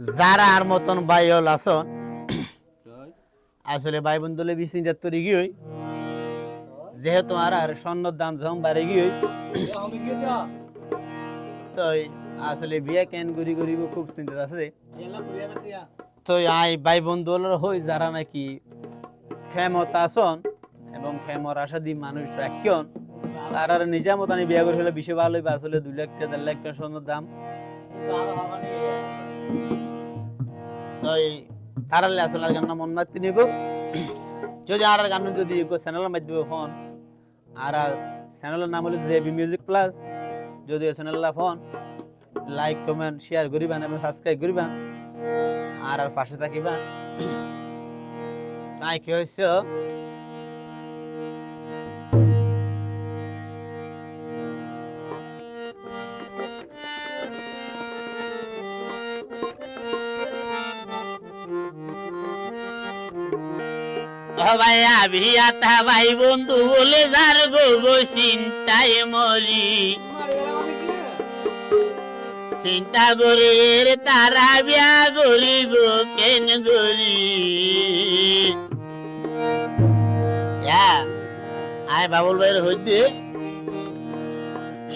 যারা আর মতন ভাই হল আছো, আসলে ভাই বন্ধুলে বিশ হাজার তৈরি গিয়ে যেহেতু আর আর স্বর্ণর দাম যখন বাড়ে গিয়ে তো আসলে বিয়ে কেন করি করিব খুব চিন্তা আছে। তো আই ভাই বন্ধু হই যারা নাকি ফেমত আসন এবং ফেমর আশা দি মানুষ রাখিয়ন, তার আর নিজা মতো আমি বিয়ে করে ফেলে বেশি ভালো আসলে দুই লাখ টাকা, দেড় লাখ টাকা স্বর্ণর দাম। তো এই তারালে গান মন মাতি নিব। যদি আর গান যদি চ্যানেলের মাধ্যমে ফোন। আর চ্যানেলের নাম হলো জেবি মিউজিক প্লাস। যদি চ্যানেলটা ফোন, লাইক, কমেন্ট, শেয়ার করিবেন এবং সাবস্ক্রাইব করিবেন। আর আর পাশে থাকিবেন। তাই কি হয়েছে ও ভাই আভিয়াতা ভাই বন্ধু বলে যার গো গো চিন্তায় মরি। চিন্তা করে তারা বিয়া করিব কেন গরি? আয় বাবুল ভাইয়ের হইতে।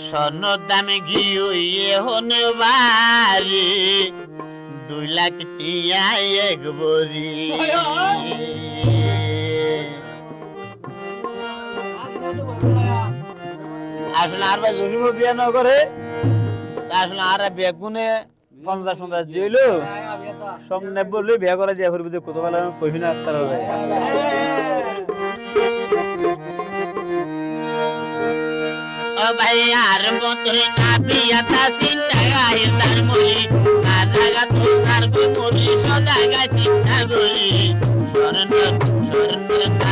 স্বর্ণর দামে গিয়ে হনে বাড়ি। দুই লাখ টিয়া এক বরি আসলে আর ভাই জসিম বিয়া ন করে তা আসলে আর বেগুনে পঞ্চাশ পঞ্চাশ দিল বললে বিয়া করে দিয়া করবি কত বেলা কহি না তার ভাই। ও ভাই আর মতরে না বিয়াতা চিন্তা গায়ে তার মরি জায়গা তো তার গো মরি সদা শরণ চিন্তা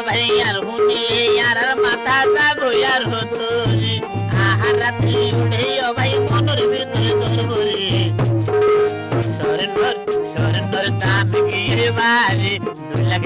ভাই আর হুনিলে আর মাথা জাগো আর হতরি আহার রাত্রি উঠে ভাই মনের ভিতরে দরবরে সরেন্ডর সরেন্ডর দাম গিয়ে বাড়ি দুই লাখ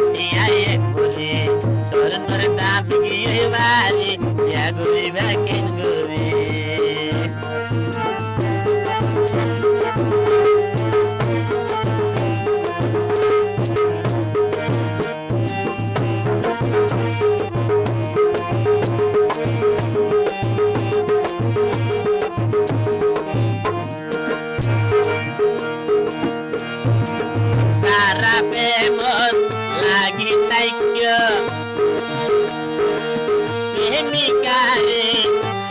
প্রেমিকারে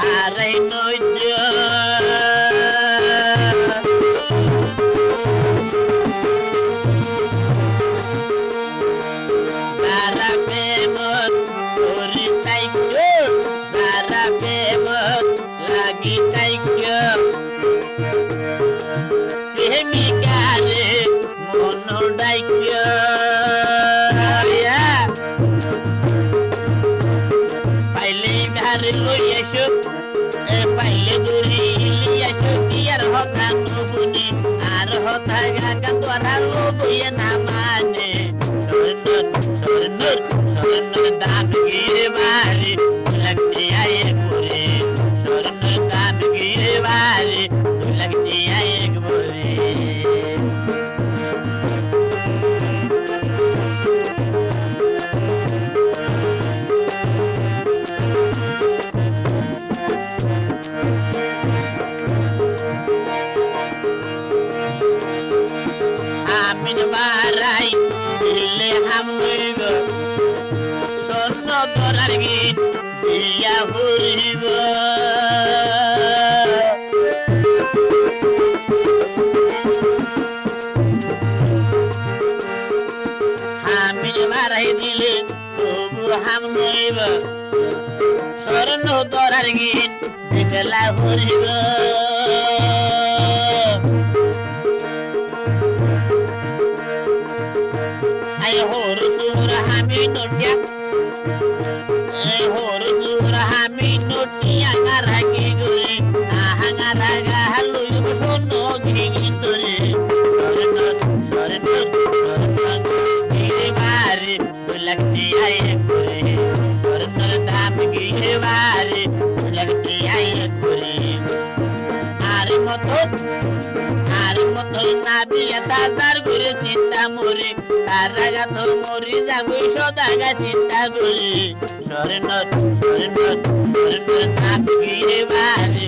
হারাই নৈদ্য তারা raga suara lu iya namanya Sornut, sornut, sornut tak begini bari Tulak dia ya kuri Sornut tak begini bari Tulak dia ya kuri Thank you. স্বর্ণ ধরার গীত দিয়া ফুরিব। হামির মারাই দিলে তবু হাম নইব স্বর্ণ ধরার গীত বিকেলা ফুরিব। আই Abdul Hamidun yeah. না বিয়া তার করে চিন্তা মরে তার রাগা তো মরি যাগুই সদাগা চিন্তা করে স্বর্ণ স্বর্ণ স্বর্ণ দাম গিরে বারে